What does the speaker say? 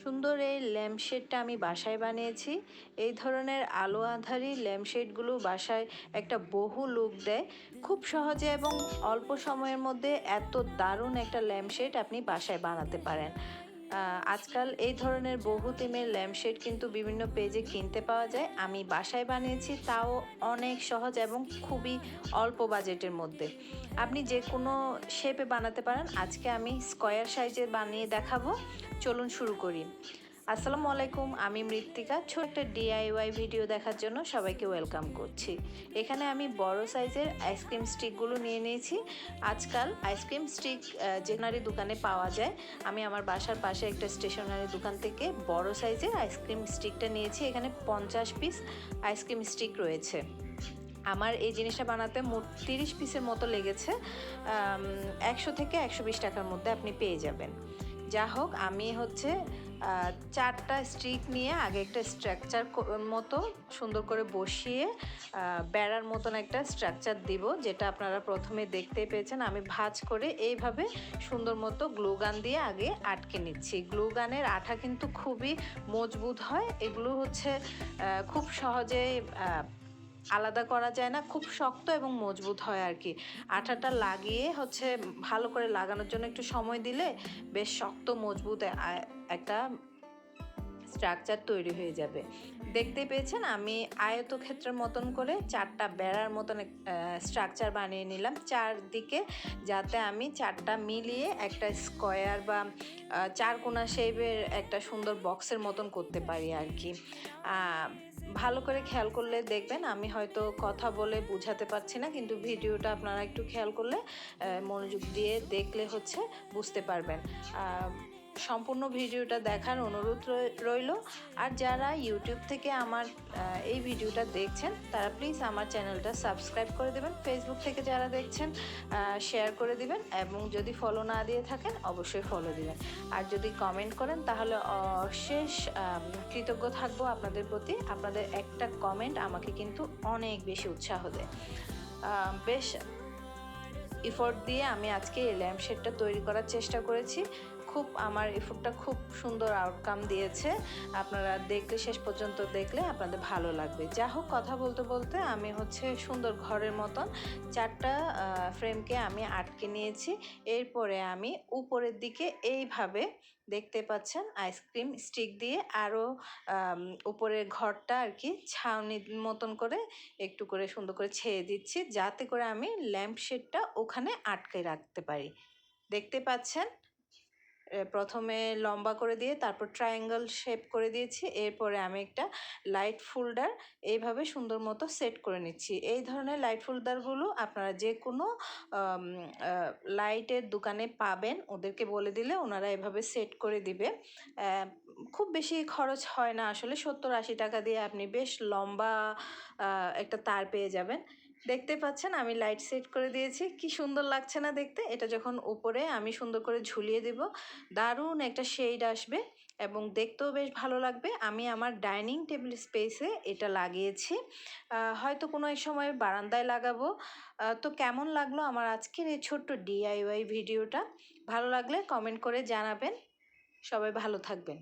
সুন্দর এই ল্যাম্পশেডটা আমি বাসায় বানিয়েছি। এই ধরনের আলো আধারি ল্যাম্পশেডগুলো বাসায় একটা বহু লুক দেয়। খুব সহজে এবং অল্প সময়ের মধ্যে এত দারুণ একটা ল্যাম্পশেড আপনি বাসায় বানাতে পারেন। আজকাল এই ধরনের বহু থিমের ল্যাম্পশেড কিন্তু বিভিন্ন পেজে কিনতে পাওয়া যায়। আমি বাসায় বানিয়েছি, তাও অনেক সহজ এবং খুবই অল্প বাজেটের মধ্যে। আপনি যে কোনো শেপে বানাতে পারেন। আজকে আমি স্কোয়ার সাইজের বানিয়ে দেখাবো। চলুন শুরু করি। আসসালামু আলাইকুম, আমি মৃত্তিকা। ছোট একটা ডিআইওয়াই ভিডিও দেখার জন্য সবাইকে ওয়েলকাম করছি। এখানে আমি বড় সাইজের আইসক্রিম স্টিকগুলো নিয়ে নিয়েছি। আজকাল আইসক্রিম স্টিক জেনারি দোকানে পাওয়া যায়। আমি আমার বাসার পাশে একটা স্টেশনারি দোকান থেকে বড় সাইজের আইসক্রিম স্টিকটা নিয়েছি। এখানে পঞ্চাশ পিস আইসক্রিম স্টিক রয়েছে। আমার এই জিনিসটা বানাতে মোট তিরিশ পিসের মতো লেগেছে। একশো থেকে একশো বিশ টাকার মধ্যে আপনি পেয়ে যাবেন। যা হোক আমি হচ্ছে চারটা স্ট্রিক নিয়ে আগে একটা স্ট্রাকচার মতো সুন্দর করে বসিয়ে বেড়ার মতন একটা স্ট্রাকচার দিব, যেটা আপনারা প্রথমে দেখতে পেয়েছেন। আমি ভাঁজ করে এইভাবে সুন্দর মতো গ্লু গান দিয়ে আগে আটকে নিচ্ছি। গ্লু গানের আঠা কিন্তু খুবই মজবুত হয়। এগুলো হচ্ছে খুব সহজে আলাদা করা যায় না, খুব শক্ত এবং মজবুত হয় আর কি আঠাটা লাগিয়ে হচ্ছে ভালো করে লাগানোর জন্য একটু সময় দিলে বেশ শক্ত, মজবুত একটা স্ট্রাকচার তৈরি হয়ে যাবে। দেখতে পেয়েছেন, আমি আয়তক্ষেত্রের মতন করে চারটা বেড়ার মতন স্ট্রাকচার বানিয়ে নিলাম। চারদিকে যাতে আমি চারটা মিলিয়ে একটা স্কোয়ার বা চারকোনা শেপের একটা সুন্দর বক্সের মতন করতে পারি আর কি ভালো করে খেয়াল করলে দেখবেন, আমি হয়তো কথা বলে বুঝাতে পারছি না, কিন্তু ভিডিওটা আপনারা একটু খেয়াল করলে মনোযোগ দিয়ে দেখলে হচ্ছে বুঝতে পারবেন। সম্পূর্ণ ভিডিওটা দেখার অনুরোধ রইল। আর যারা ইউটিউব থেকে আমার এই ভিডিওটা দেখছেন, তারা প্লিজ আমার চ্যানেলটা সাবস্ক্রাইব করে দেবেন। ফেসবুক থেকে যারা দেখছেন শেয়ার করে দিবেন এবং যদি ফলো না দিয়ে থাকেন, অবশ্যই ফলো দিবেন। আর যদি কমেন্ট করেন, তাহলে অশেষ কৃতজ্ঞ থাকব আপনাদের প্রতি। আপনাদের একটা কমেন্ট আমাকে কিন্তু অনেক বেশি উৎসাহ দেয়। বেশ এফোর্ট দিয়ে আমি আজকে এই ল্যাম্প শেডটা তৈরি করার চেষ্টা করেছি। খুব, আমার এফোর্টটা খুব সুন্দর আউটকাম দিয়েছে। আপনারা দেখলে, শেষ পর্যন্ত দেখলে আপনাদের ভালো লাগবে। যা হোক, কথা বলতে বলতে আমি হচ্ছে সুন্দর ঘরের মতন চারটা ফ্রেমকে আমি আটকে নিয়েছি। এরপরে আমি উপরের দিকে এইভাবে দেখতে পাচ্ছেন আইসক্রিম স্টিক দিয়ে আরও উপরের ঘরটা আর কি ছাউনির মতন করে একটু করে সুন্দর করে ছেয়ে দিচ্ছি, যাতে করে আমি ল্যাম্পশেডটা ওখানে আটকে রাখতে পারি। দেখতে পাচ্ছেন? প্রথমে লম্বা করে দিয়ে, তারপর ট্রায়াঙ্গেল শেপ করে দিয়েছি। এরপরে আমি একটা লাইট ফোল্ডার এইভাবে সুন্দর মতো সেট করে নিচ্ছি। এই ধরনের লাইট ফোল্ডারগুলো আপনারা যে কোনো লাইটের দোকানে পাবেন। ওদেরকে বলে দিলে ওনারা এভাবে সেট করে দিবে। খুব বেশি খরচ হয় না। আসলে সত্তর আশি টাকা দিয়ে আপনি বেশ লম্বা একটা তার পেয়ে যাবেন। দেখতে পাচ্ছেন আমি লাইট সেট করে দিয়েছি। কি সুন্দর লাগছে না দেখতে? এটা যখন উপরে আমি সুন্দর করে ঝুলিয়ে দিব, দারুণ একটা শেড আসবে এবং দেখতেও বেশ ভালো লাগবে। আমি আমার ডাইনিং টেবিল স্পেসে এটা লাগিয়েছি। হয়তো কোনো এক সময় বারান্দায় লাগাবো। তো কেমন লাগল আমার আজকের এই ছোট্ট ডিআইওয়াই ভিডিওটা ভালো লাগলে কমেন্ট করে জানাবেন। সবাই ভালো থাকবেন।